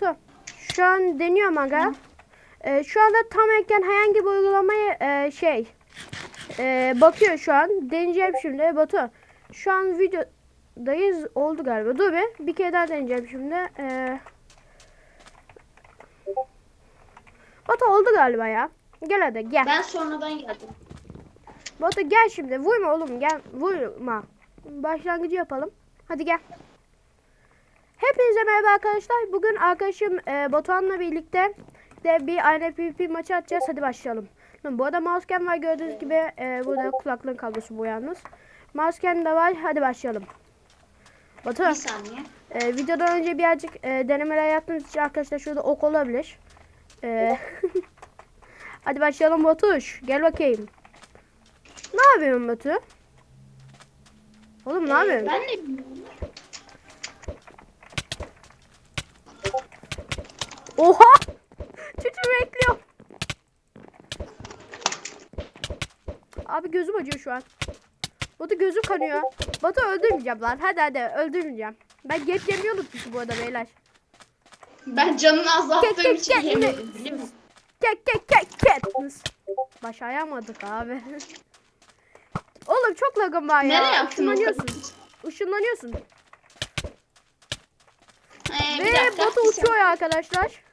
Batu. Şu an deniyorum aga. Ee, şu anda tam ekran herhangi bir uygulamayı e, şey e, bakıyor şu an. Deneyeceğim şimdi Batu. Şu an videodayız. Oldu galiba. Dur bir. Bir kere daha deneyeceğim şimdi. Ee, Batu oldu galiba ya. Gel hadi gel. Ben sonradan geldim. Batu gel şimdi. Vurma oğlum gel. Vurma. Başlangıcı yapalım. Hadi gel. Hepinize merhaba arkadaşlar. Bugün arkadaşım e, Batuhan'la birlikte de bir aynı PvP maçı atacağız. Hadi başlayalım. Bu arada mousecam var gördüğünüz gibi. E, burada kulaklığın kablosu bu yalnız. Mousecam da var. Hadi başlayalım. Batu Bir saniye. e, videodan önce birazcık e, denemeler yaptığımız için arkadaşlar şurada ok olabilir. E, hadi başlayalım Batuş. Gel bakayım. Ne yapıyorsun Batu? Oğlum ne Ee, yapıyorsun? ben de bilmiyorum. Oha! Çocuğu bekliyorum. Abi gözüm acıyor şu an. Batu gözüm kanıyor. Batu öldürmeyeceğim lan. Hadi hadi öldürmeyeceğim. Ben geç yemeyi unutmuşum bu arada beyler. Ben canını azalttığım Kek, için kek. yemedim biliyor musun? Kek kek kek Katniss. Başaramadık abi. Oğlum çok lagım var ya. Nereye yaptın Işınlanıyorsun. Işınlanıyorsun. Ee, Ve. Batu uçuyor arkadaşlar.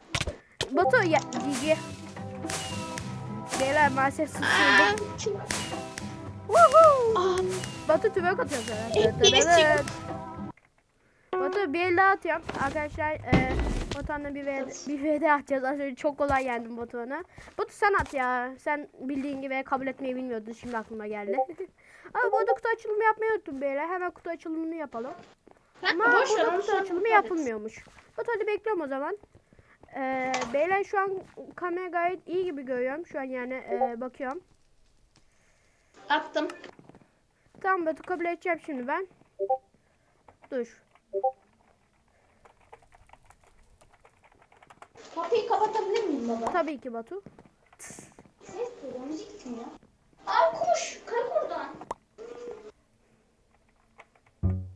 Batu ya GG. Beyler maalesef sıçradım. Aa, Batu tübek atıyor sana. Batu bir el daha atıyorum. Arkadaşlar e, Batuhan'la bir, v, bir VD atacağız. Az önce çok kolay yendim Batuhan'a. Batu sen at ya. Sen bildiğin gibi kabul etmeyi bilmiyordun. Şimdi aklıma geldi. Ama bu arada kutu açılımı yapmayı unuttum beyler. Hemen kutu açılımını yapalım. Ama burada kutu açılımı yapılmıyormuş. Batu hadi bekliyorum o zaman. Ee, beyler şu an kamera gayet iyi gibi görüyorum. Şu an yani e, bakıyorum. Attım. Tamam Batu kabul edeceğim şimdi ben. Dur. Kapıyı kapatabilir miyim baba? Tabii ki Batu. Ses duyuyor. Müzik ya? Abi koş. Kalk oradan.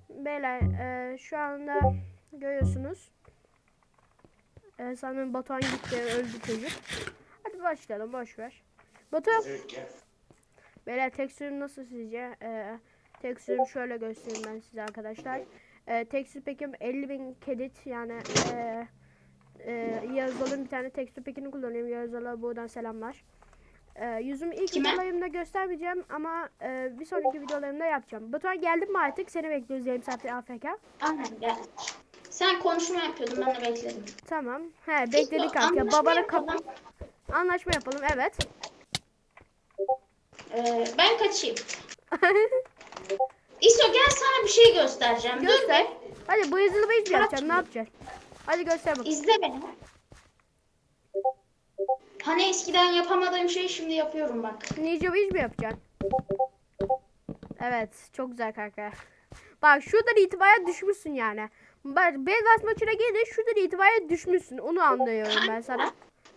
Beyler e, şu anda görüyorsunuz. E, sanırım Batuhan gitti öldü çocuk. Hadi başlayalım boş ver. Batu. Beyler tekstürüm nasıl sizce? E, tekstürüm şöyle göstereyim ben size arkadaşlar. E, tekstür pekim 50.000 kedit yani e, e, Yağız bir tane tekstür pekini kullanıyorum. Yağız Al'a buradan selamlar. E, yüzümü ilk Kime? videolarımda göstermeyeceğim ama e, bir sonraki videolarımda yapacağım. Batuhan geldin mi artık? Seni bekliyoruz yarım saattir AFK. Aynen gel. Sen konuşma yapıyordun ben de bekledim. Tamam. He bekledik kanka. Babana kap anlaşma yapalım. Evet. Ee, ben kaçayım. İso gel sana bir şey göstereceğim. Dur Göster. be. Hadi bu yazılı Bırak yapacaksın? Ne yapacaksın? Hadi göster bakalım. İzle beni. Hani eskiden yapamadığım şeyi şimdi yapıyorum bak. Ninja hiç mi yapacaksın? Evet. Çok güzel kanka. Bak şuradan itibaren düşmüşsün yani. Bak Belvas maçına gelince şuradan itibaren düşmüşsün. Onu anlıyorum ben sana.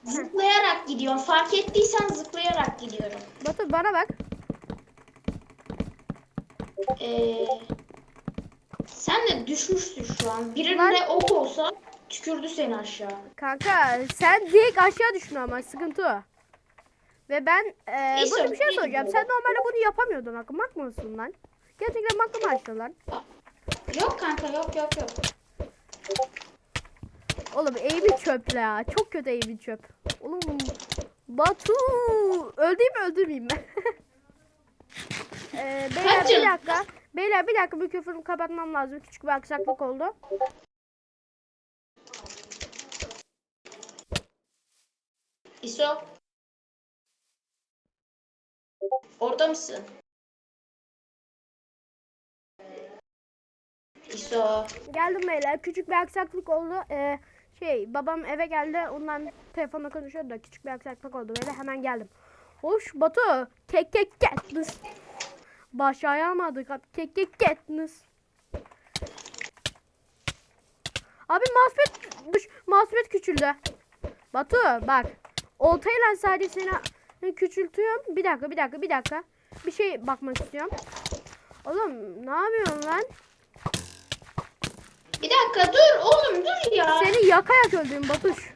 Zıplayarak gidiyorum. Fark ettiysen zıplayarak gidiyorum. Batu bana bak. Ee, sen de düşmüşsün şu an. Birinde Lan. ok olsa tükürdü seni aşağı. Kanka sen direkt aşağı düştün ama sıkıntı o. Ve ben e, Neyse, bir şey soracağım. Sen normalde bunu yapamıyordun hakkı. Mak mısın lan? Gerçekten maklı mı açtın lan? Yok kanka yok yok yok. Oğlum eğimi çöp ya. Çok kötü eğimi çöp. Oğlum Batu mi öldürmeyeyim mi? ee, beyler bir dakika. Beyler bir dakika mikrofonumu kapatmam lazım. Küçük bir aksaklık oldu. İso. Orada mısın? İso. Geldim beyler. Küçük bir aksaklık oldu. Ee, şey babam eve geldi. Ondan telefonla konuşuyordu da küçük bir aksaklık oldu. Böyle hemen geldim. Hoş Batu. Kek kek Katniss. Baş ayağamadık abi. Kek kek Katniss. Abi mousepad düş, mousepad küçüldü. Batu bak. Oltayla sadece seni küçültüyorum. Bir dakika bir dakika bir dakika. Bir şey bakmak istiyorum. Oğlum ne yapıyorsun lan? Bir dakika dur oğlum dur ya. Seni yaka yak öldürdüm Batuş.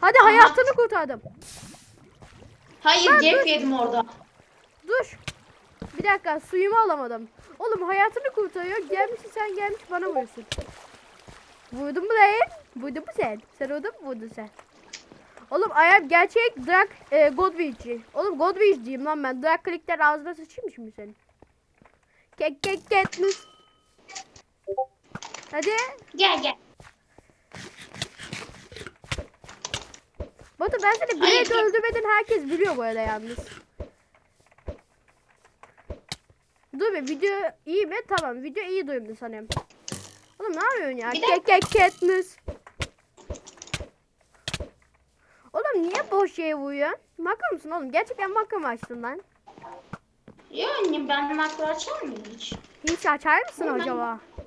Hadi hayatını kurtardım. Hayır Ben gap dur. yedim orada. Dur. Bir dakika suyumu alamadım. Oğlum hayatını kurtarıyor. Gelmişsin sen gelmiş bana vuruyorsun. Vurdun mu lan? Vurdun mu sen? Sen vurdun mu vurdun sen? Oğlum am gerçek Drag e, Godwitch'i. Oğlum Godwitch'ciyim lan ben. Drag Click'ler ağzına sıçayım şimdi senin? Kek kek Katniss. Hadi. Gel gel. Batu ben seni git. öldürmedin herkes biliyor bu arada yalnız. Dur be video iyi mi? Tamam video iyi duyumdu sanırım. Oğlum ne yapıyorsun ya? Kek kek Katniss. Oğlum niye boş şeye vuruyorsun? Makro musun oğlum? Gerçekten makro mu açtın lan? Yani ben makro açar mıyım hiç? Hiç açar mısın Ben- acaba? Ben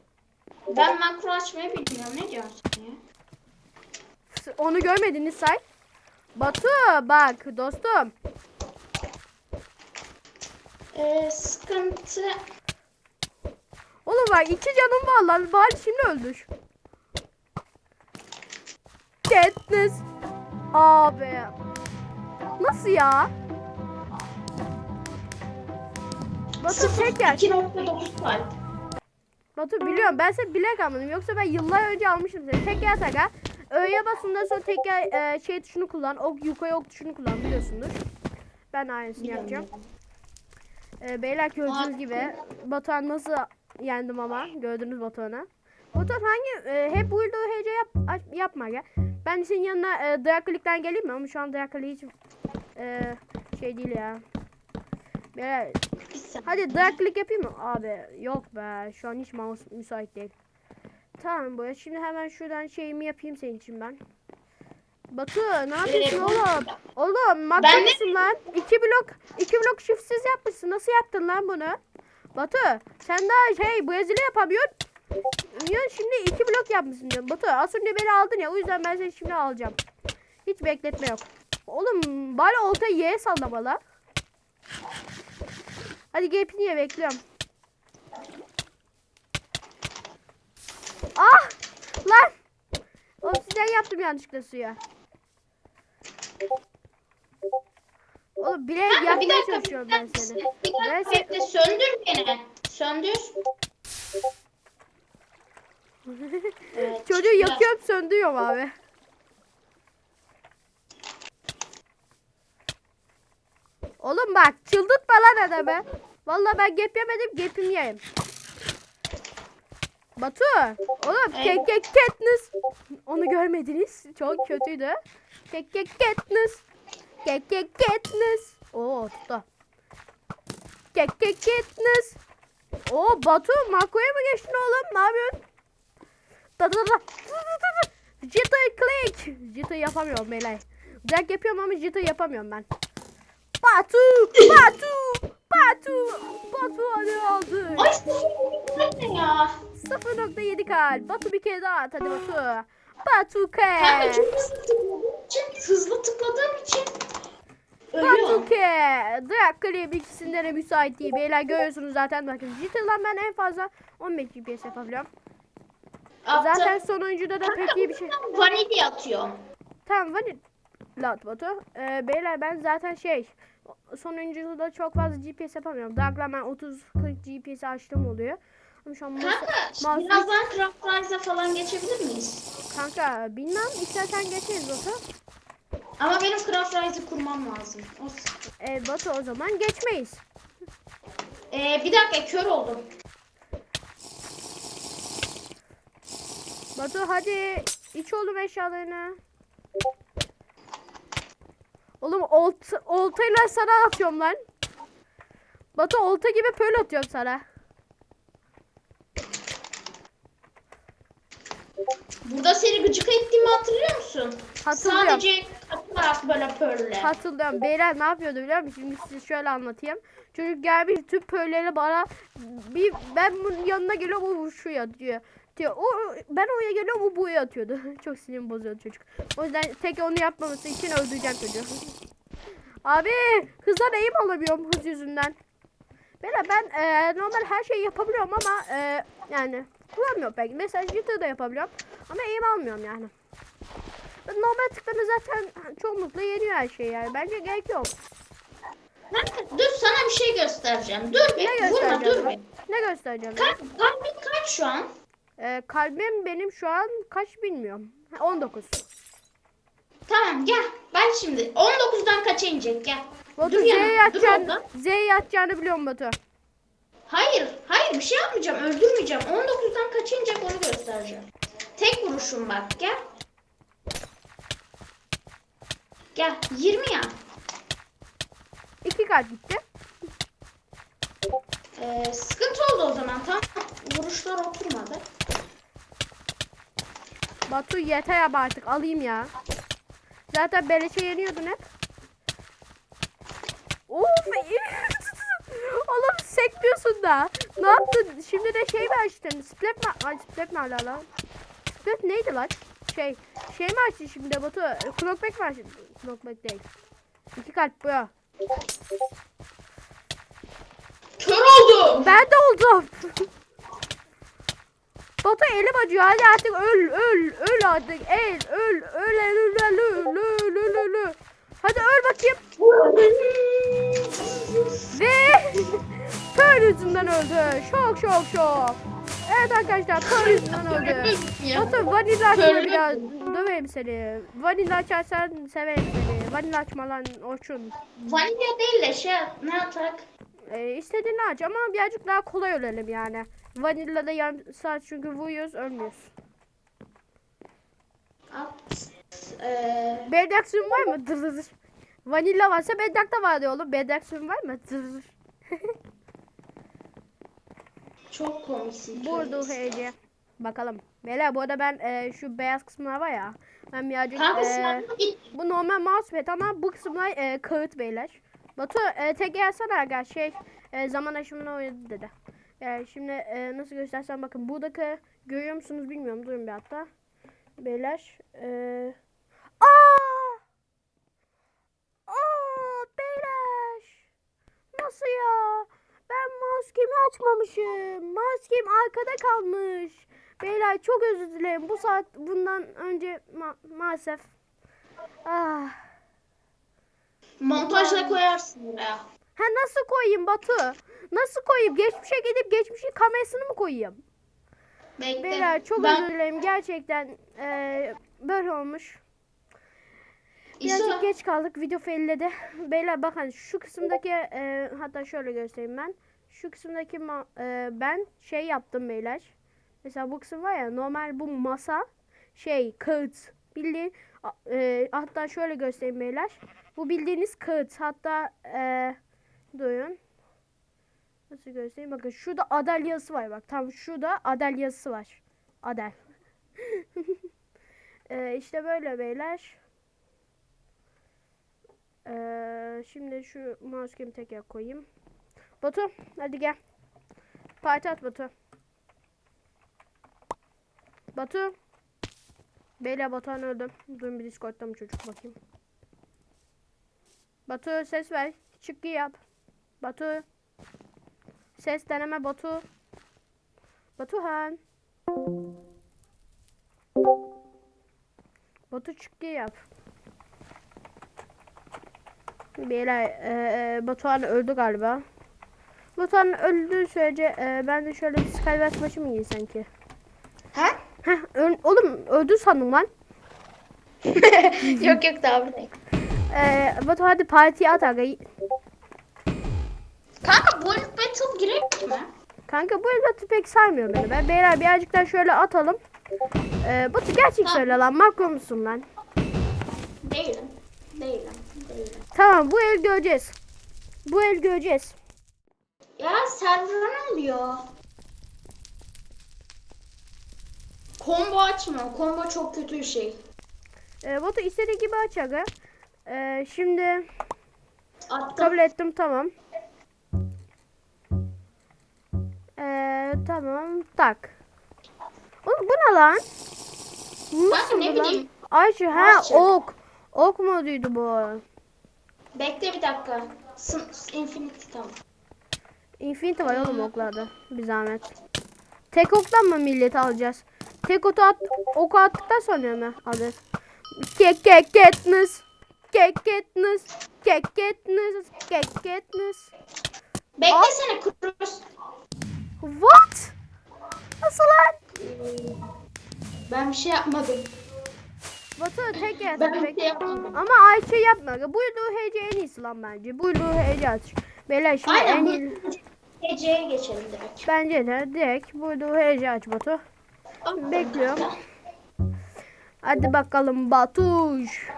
makro açmayı bilmiyorum. Ne diyorsun ya? Onu görmediniz say. Batu bak dostum. Ee, sıkıntı. Oğlum bak iki canım var lan. Bari şimdi öldür. Katniss. Abi. Nasıl ya? Batu tek yer. 2.9 kalp. Batu biliyorum ben seni bilek almadım. Yoksa ben yıllar önce almıştım seni. Tek yer taka. Öğeye basından sonra tek yer e, şey tuşunu kullan. Ok, yukarı ok tuşunu kullan biliyorsunuz. Ben aynısını yapacağım. E, beyler gördüğünüz gibi Batuhan nasıl yendim ama gördünüz Batuhan'ı. Batuhan hangi e, hep buyurduğu hece yap, yapma ya. Ben senin yanına e, Dracolic'ten geleyim mi? Ama şu an Dracolic hiç e, şey değil ya. Beyler. Hadi click yapayım mı? Abi yok be. Şu an hiç mouse müsait değil. Tamam bu. Şimdi hemen şuradan şeyimi yapayım senin için ben. Batu ne yapıyorsun Ee, oğlum? Oğlum makro lan? İki blok iki blok shiftsiz yapmışsın. Nasıl yaptın lan bunu? Batu sen daha şey Brezilya yapamıyorsun. Ya şimdi iki blok yapmışsın diyorum. Batu az önce beni aldın ya o yüzden ben seni şimdi alacağım. Hiç bekletme yok. Oğlum bari oltayı Y'ye sallamalı. Hadi gel niye bekliyorum. Ah! Lan! Obsidian yaptım yanlışlıkla suya. Oğlum bile bir yapmaya dakika, çalışıyorum bir ben dakika, seni. Bir Ben dakika seni... bekle söndür beni. Söndür. Evet, Çocuğu yakıyorum söndürüyorum abi. Oğlum bak çıldırtma lan adamı. Vallahi ben gap yemedim gapim yiyeyim. Batu. Oğlum kek kek Katniss. Onu görmediniz. Çok kötüydü. Kek kek Katniss. Kek kek Katniss. Oo tuttu. Kek kek Katniss. Oo Batu makroya mı geçtin oğlum? Ne yapıyorsun? Da da da. Jitter click. Jitter yapamıyorum beyler. Jack yapıyorum ama jitter yapamıyorum ben. Batu! Batu! Batu! Batu hadi aldı. Ay sıfır ne ya? 0.7 kalp. Batu bir kere daha at hadi Batu. Batu ke. çok hızlı tıkladığım için, hızlı tıkladığım için ölüyorum. Batu ke. Drag Clip ikisinde de müsait değil. Beyler görüyorsunuz zaten bakın. Jitter'dan ben en fazla 15 GPS yapabiliyorum. Attım. Zaten sonuncuda da pek iyi bir şey. Vanilya atıyorum. Tamam vanilla at Batu. Ee, beyler ben zaten şey sonuncuda çok fazla GPS yapamıyorum. Dark'la ben 30-40 GPS açtım oluyor. Ama şu an mouse- Kanka mouse- birazdan Craft Rise'a falan geçebilir miyiz? kanka bilmem istersen geçeriz Batu. Ama benim Craft Rise'ı kurmam lazım. O. Ee, Batu o zaman geçmeyiz. Ee, bir dakika kör oldum. Batu hadi iç oğlum eşyalarını. Oğlum olt, oltayla sana atıyorum lan. Batu olta gibi pöl atıyorum sana. Burada seni gıcık ettiğimi hatırlıyor musun? Hatırlıyorum. Sadece kapı tarafı böyle pörle. Hatırlıyorum. Beyler ne yapıyordu biliyor musun? Şimdi size şöyle anlatayım. Çocuk gelmiş tüm pölleri bana bir ben bunun yanına geliyorum o şuraya diyor. Diyor. O, ben oraya geliyorum o buraya atıyordu. Çok sinirimi bozuyordu çocuk. O yüzden tek onu yapmaması için öldüreceğim çocuğu. Abi hızdan eğim alamıyorum hız yüzünden. Beyler ben e, normal her şeyi yapabiliyorum ama e, yani kullanmıyorum pek. Mesela jitter da yapabiliyorum. Ama aim almıyorum yani. Normal tıklarını zaten çoğunlukla yeniyor her şey yani. Bence gerek yok. Dur sana bir şey göstereceğim. Dur bir. Ne Vurma dur bir. Ne göstereceğim? Kalp, kalbin kaç şu an? Ee, kalbim benim şu an kaç bilmiyorum. Ha, 19. Tamam gel. Bak şimdi 19'dan kaça inecek gel. Batu dur Z'ye. Z'ye yatacağını biliyorum Batu. Hayır, hayır bir şey yapmayacağım. Öldürmeyeceğim. 19'dan kaça inecek onu göstereceğim. Tek vuruşum bak gel. Gel 20 ya. İki kalp gitti. Ee, sıkıntı oldu o zaman tam vuruşlar oturmadı. Batu yeter abi artık alayım ya. Zaten beleşe yeniyordun hep. Of Oğlum sekmiyorsun da. Ne yaptın? Şimdi de şey mi açtın? Split mi? Ay split mi hala lan? Split neydi lan? Şey, şey mi açtın şimdi Batu? Clockback mi açtın? Clockback değil. İki kalp bu ya. Kör oldum. Ben de oldum. Batu elim acıyor. Hadi artık öl öl öl artık. El öl öl öl öl öl öl öl öl öl. Hadi öl bakayım. Ve kör yüzünden öldü. Şok şok şok. Evet arkadaşlar kör yüzünden öldü. Batu vanilla açma biraz. Döveyim seni. Vanilla açarsan severim seni. Vanilla açma lan Orçun. Vanilya değil de şey ne atak? Ee, istediğini aç ama birazcık daha kolay ölelim yani. Vanilla'da yarım saat çünkü vuruyoruz ölmüyoruz. Ee, Bedrock suyun var mı? Dırırır. Vanilla varsa Bedrock da var diyor oğlum. Bedrock suyun var mı? Dırırır. çok komiksin. Burdu hece. Bakalım. Beyler bu arada ben e, şu beyaz kısımlar var ya. Ben birazcık e, bu normal mousepad ama bu kısımlar e, kağıt beyler. Batu e, tek gelsene aga şey e, zaman aşımını oynadı dedi. Yani şimdi e, nasıl göstersem bakın buradaki görüyor musunuz bilmiyorum durun bir hatta. Beyler. E, aa! Aa beyler. Nasıl ya? Ben maskemi açmamışım. Maskem arkada kalmış. Beyler çok özür dilerim. Bu saat bundan önce ma- maalesef. Ah. Montajla koyarsın buraya. Ha nasıl koyayım Batu? Nasıl koyayım? Geçmişe gidip geçmişin kamerasını mı koyayım? Bekle. Beyler çok ben... özür dilerim. Gerçekten eee, böyle olmuş. Birazcık geç kaldık. Video failledi. Beyler bakın şu kısımdaki eee, hatta şöyle göstereyim ben. Şu kısımdaki ma- eee, ben şey yaptım beyler. Mesela bu kısım var ya normal bu masa şey kağıt bildiğin eee, hatta şöyle göstereyim beyler. Bu bildiğiniz kağıt hatta eee durun. Nasıl göstereyim? Bakın şurada Adel yazısı var bak. Tam şurada Adel yazısı var. Adel. Eee işte böyle beyler. Ee, şimdi şu maskemi tekrar koyayım. Batu hadi gel. Parti at Batu. Batu. Beyler Batuhan öldü. Durun bir Discord'da mı çocuk bakayım. Batu ses ver. Çık yap. Batu. Ses deneme Batu. Batuhan. Batu çık yap. Beyler e, e, Batuhan öldü galiba. Batuhan öldüğü sürece e, ben de şöyle bir Skywars maçı mı giysem ki? Ha? Heh, ö- oğlum öldü sandım lan. yok yok daha buradayım. E, Batu hadi partiye at aga. Kanka bu battle girek mi? Kanka bu elbette pek sarmıyor beni. Ben beyler birazcık daha şöyle atalım. E, Batu gerçek Tamam. söyle lan makro musun lan? Değilim. Değilim. Değilim. Tamam bu el göreceğiz. Bu el göreceğiz. Ya server'a ne oluyor? Combo açma. Combo çok kötü bir şey. E, Batu istediği gibi aç aga. E, şimdi Attım. Kabul ettim tamam. Ee, tamam tak. Oğlum bu ne lan? Nasıl ne bileyim. Ayşe ha Ayşe. ok. Ok moduydu bu. Bekle bir dakika. Sın Infinity tamam. Infinity var oğlum oklarda. Bir zahmet. Tek oktan mı milleti alacağız? Tek oku, at, oku attıktan sonra mı alacağız? Kek kek Katniss. Kek Katniss. Kek Katniss. Kek Katniss. Beklesene Cruz. What? Nasıl lan? Ben bir şey yapmadım. Batu tek Ben yeter. bir şey yapmadım. Ama Ayşe yapma. Buyurduğu hece en iyisi lan bence. Buyurduğu hece aç. Beyler şimdi en Aynen iyi. bu geceye geçelim direkt. Bence de direkt buyurduğu hece aç Batu. Bekliyorum. Hadi bakalım Batuş.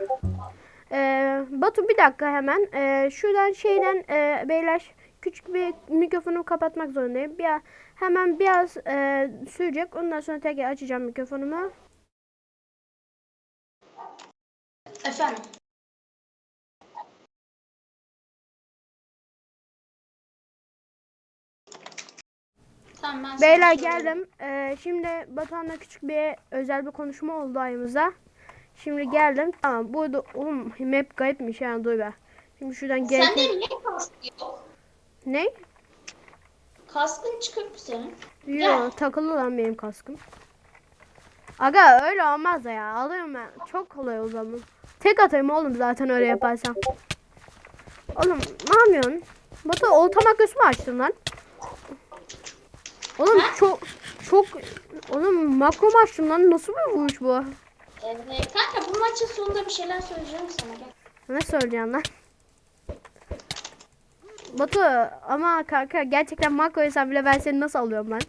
Ee, Batu bir dakika hemen. Ee, şuradan şeyden e, beyler küçük bir mikrofonu kapatmak zorundayım. Bir, hemen biraz e, sürecek. Ondan sonra tekrar açacağım mikrofonumu. Efendim. Tamam Beyler geldim. Ee, şimdi Batuhan'la küçük bir özel bir konuşma oldu ayımıza. Şimdi geldim. Tamam burada oğlum map garipmiş yani dur be. Şimdi şuradan Sende gel. niye kask yok? Ne? Kaskın çıkık mı senin? Yo takılı lan benim kaskım. Aga öyle olmaz ya. Alırım ben. Çok kolay o zaman. Tek atayım oğlum zaten öyle yaparsam. Oğlum ne yapıyorsun? Batu oltama göz mü açtın lan? Oğlum Ha? çok çok oğlum makro mu açtın lan? Nasıl bir vuruş bu? Ee, kanka bu maçın sonunda bir şeyler söyleyeceğim sana. Gel. Ne söyleyeceksin lan? Batu ama kanka gerçekten makro hesap bile ben seni nasıl alıyorum lan?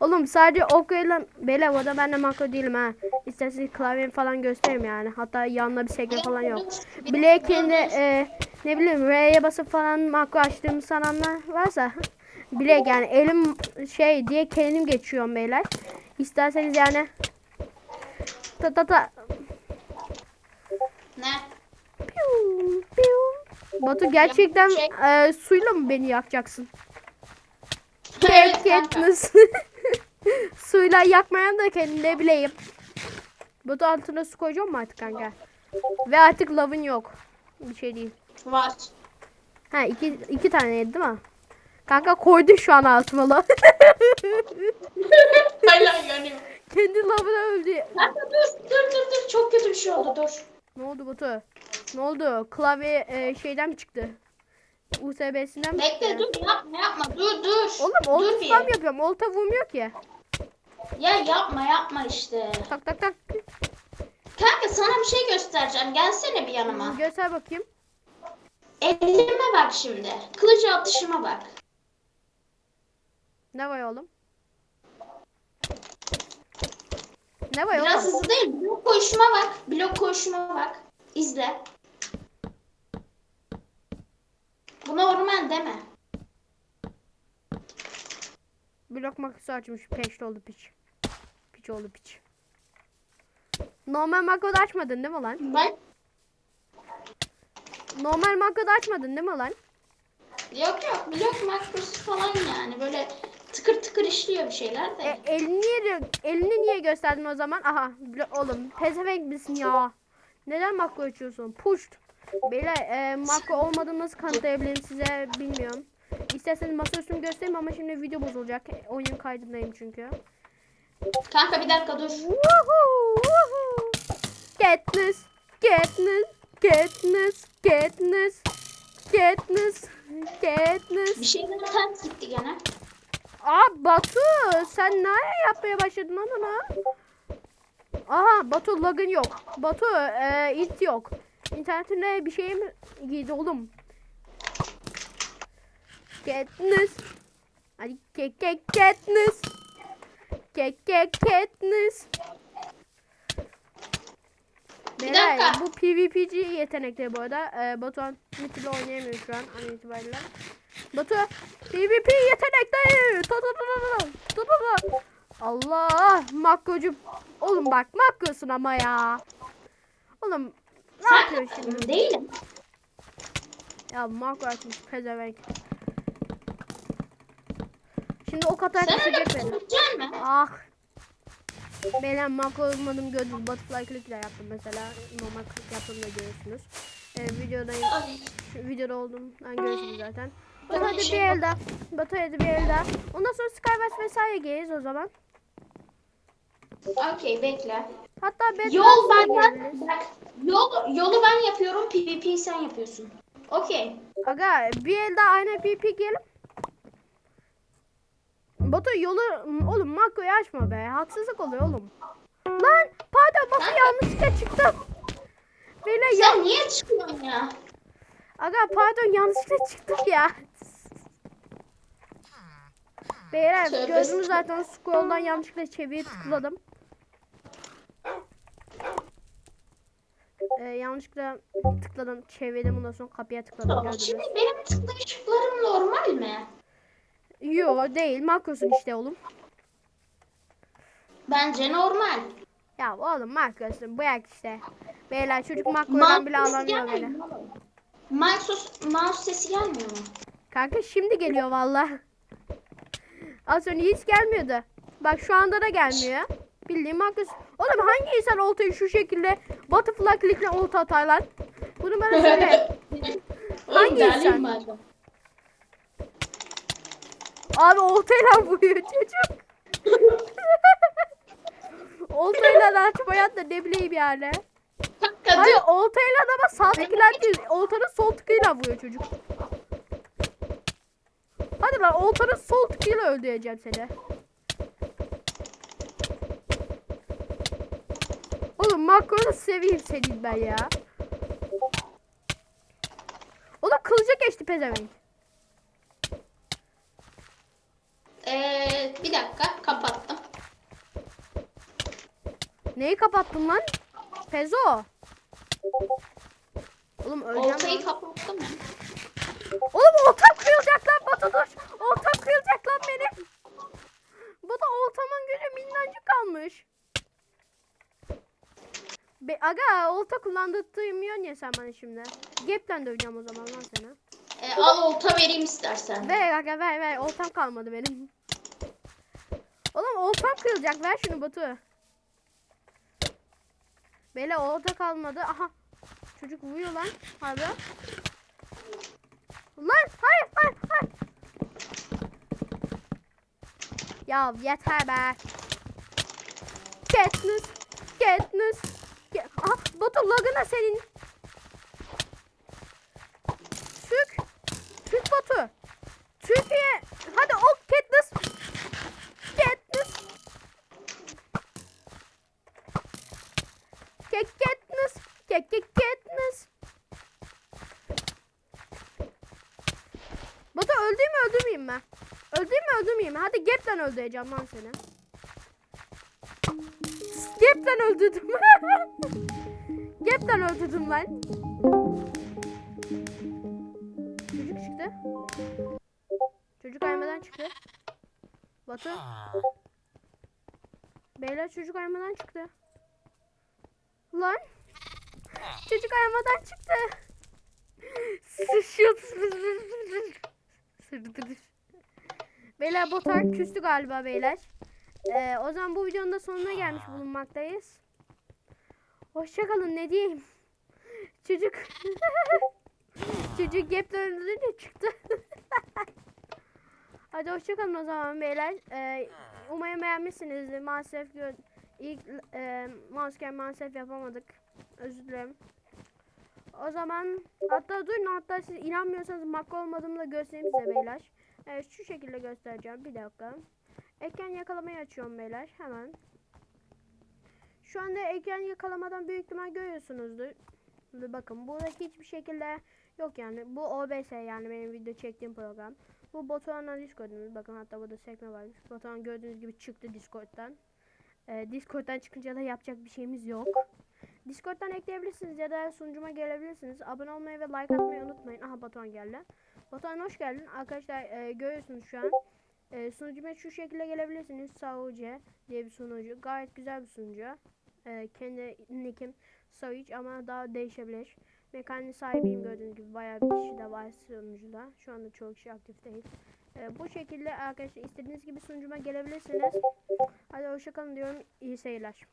Oğlum sadece okuyla beyler bu arada ben de makro değilim ha. İsterseniz klavyemi falan göstereyim yani. Hatta yanında bir sekme falan yok. Bile kendi e, ne bileyim R'ye basıp falan makro açtığımı sananlar varsa bile yani elim şey diye kendim geçiyorum beyler. İsterseniz yani ta ta ta Ne? Piu, piu. Batu gerçekten Şey- e, suyla mı beni yakacaksın? Evet kanka. Katniss. suyla yakmayan da kendine bileyim. Batu altına su koyacağım mı artık kanka? Ve artık lavın yok. Bir şey değil. Var. Ha iki, iki tane değil mi? Kanka koydun şu an altıma lav. Hala yanıyor. Kendi lavına öldü. Kanka dur dur dur dur. Çok kötü bir şey oldu dur. Ne oldu Batu? Ne oldu? Klavye e, şeyden mi çıktı? USB'sinden mi? Bekle dur yapma yapma dur dur. Oğlum dur olta spam yapıyorum. Olta vurmuyor ki. Ya yapma yapma işte. Tak tak tak. Kanka sana bir şey göstereceğim. Gelsene bir yanıma. Göster bakayım. Elime bak şimdi. Kılıç atışıma bak. Ne var oğlum? Ne var Biraz oğlum? hızlı değil. Blok koşuma bak. Blok koşuma bak. İzle. Buna orman deme. Blok makası açmış. Peşt oldu piç. Piç oldu piç. Normal makroda açmadın değil mi lan? Ben Normal makroda açmadın değil mi lan? yok yok blok makrosu falan yani böyle tıkır tıkır işliyor bir şeyler de. E, elini niye elini niye gösterdin o zaman? Aha blo- oğlum pezevenk misin ya? Neden makro açıyorsun? Puşt. Beyler e, makro olmadığını nasıl kanıtlayabilirim size bilmiyorum. İsterseniz masaüstümü göstereyim ama şimdi video bozulacak. E, Oyun kaydındayım çünkü. Kanka bir dakika dur. Woohoo! Woohoo! Katniss! Katniss! Katniss! Katniss! Katniss! Katniss! Bir şeyler ters gitti gene. Aa Batu sen ne yapmaya başladın lan ona? Aha Batu lagın yok. Batu e, it yok. İnternetine bir şey mi giydi oğlum? Katniss. Hadi kek kek Katniss. Kek kek Katniss. Bir dakika. bu PvP'ci yetenekleri bu arada. Ee, Batuhan Mithi'yle oynayamıyor şu an an itibariyle. Batu PvP yetenekleri. Ta ta ta ta ta. Ta ta. Allah makrocu. Oğlum bak makrosun ama ya. Oğlum ne Sen yapıyorsun şimdi? değilim. Ya makro açmış pezevenk. Şimdi o kadar Sen düşecek beni. tutacaksın mı? Ah. Beyler makro olmadım gördünüz. Butterfly click ile yaptım mesela. Normal click yaptım da görüyorsunuz. Ee, videodayım. Ay. Şu videoda oldum. Ben görüyorsunuz zaten. Batu Bana hadi bir el daha. Batu hadi bir el daha. Ondan sonra Skywars vesaire geliriz o zaman. Okey bekle. Hatta ben Yol benden. Bak, yol, yolu ben yapıyorum. PvP sen yapıyorsun. Okey. Aga bir el daha aynı PP girelim. Batu yolu oğlum makroyu açma be. Haksızlık oluyor oğlum. Lan pardon Batu yanlışlıkla çıktım. Beyler ya Sen niye çıkıyorsun ya? Aga pardon yanlışlıkla çıktım ya. Beyler gördünüz zaten scroll'dan yanlışlıkla çeviri tıkladım. Ee, yanlışlıkla tıkladım çevirdim ondan sonra kapıya tıkladım gördünüz. Şimdi benim tıklayışlarım normal mi? Yo değil makrosun işte oğlum. Bence normal. Ya oğlum makrosun bırak işte. Beyler çocuk makrodan bile alamıyor beni. Mouse, mouse sesi gelmiyor mu? Kanka şimdi geliyor valla. Az önce hiç gelmiyordu. Bak şu anda da gelmiyor. Bildiğim makros. Oğlum hangi insan oltayı şu şekilde butterfly click'le olta atar lan? Bunu bana söyle. Hangi insan? Abi oltayla vuruyor çocuk. oltayla da açmaya da ne bileyim yani. Hayır oltayla da ama sağ tıkıyla. Oltanın sol tıkıyla vuruyor çocuk. Hadi lan oltanın sol tıkıyla öldüreceğim seni. Oğlum makronu seveyim senin ben ya. Oğlum kılıca geçti pezevenk. Ee, bir dakika kapattım. Neyi kapattın lan? Pezo. Oğlum öleceğim. Oltayı lan. kapattım. Oğlum oltam kırılacak lan Batu dur. Oltam kırılacak lan benim. Bu da oltamın gücü minnacık kalmış. Be aga olta kullandırtmıyorsun ya sen bana şimdi. Gap'ten döveceğim o zaman lan seni. Ee, al olta vereyim istersen. Ver aga ver ver oltam kalmadı benim. Oğlum oltam kırılacak ver şunu Batu. Bele olta kalmadı. Aha. Çocuk vuruyor lan. Harbi. Lan hayır hayır hayır. Ya yeter be. Katniss. Katniss. Aha Batu lagına senin. Türk. Türk Batu. Türkiye. Hadi ok Katniss. Katniss. Kek Katniss. Kek kek Katniss. Batu öldüreyim mi öldürmeyeyim mi? Mi öldürmeyeyim mi? Hadi Gap'ten öldüreceğim lan seni. Gap'ten öldürdüm. Gap'ten öldürdüm lan. Çocuk çıktı. Çocuk aymadan çıktı. Batu. Beyler çocuk aymadan çıktı. Lan. Çocuk aymadan çıktı. Sıçıyor. Sırdır. Beyler botan küstü galiba beyler. Ee, o zaman bu videonun da sonuna gelmiş bulunmaktayız. Hoşçakalın ne diyeyim. Çocuk. Çocuk gapten öldürünce çıktı. Hadi hoşçakalın o zaman beyler. Ee, umarım beğenmişsinizdir. Maalesef ilk e, mousecan maalesef yapamadık. Özür dilerim. O zaman hatta durun hatta siz inanmıyorsanız makro olmadığımı da göstereyim size beyler. Evet şu şekilde göstereceğim. Bir dakika. Ekran yakalamayı açıyorum beyler. Hemen. Şu anda ekran yakalamadan büyük ihtimal görüyorsunuzdur. Bakın burada hiçbir şekilde yok yani. Bu OBS yani benim video çektiğim program. Bu Batuhan'la Discord'umuz. Bakın hatta burada sekme var. Batuhan gördüğünüz gibi çıktı Discord'dan. Ee, Discord'dan çıkınca da yapacak bir şeyimiz yok. Discord'dan ekleyebilirsiniz ya da sunucuma gelebilirsiniz. Abone olmayı ve like atmayı unutmayın. Aha Batuhan geldi. Batuhan hoş geldin. Arkadaşlar e, görüyorsunuz şu an. E, sunucuma şu şekilde gelebilirsiniz. Sauce diye bir sunucu. Gayet güzel bir sunucu. E, kendi nickim Sauce ama daha değişebilir. Kendi sahibiyim gördüğünüz gibi. Bayağı bir kişi de var sunucuda. Şu anda çoğu kişi aktif değil. E, bu şekilde arkadaşlar istediğiniz gibi sunucuma gelebilirsiniz. Hadi hoşçakalın diyorum. İyi seyirler.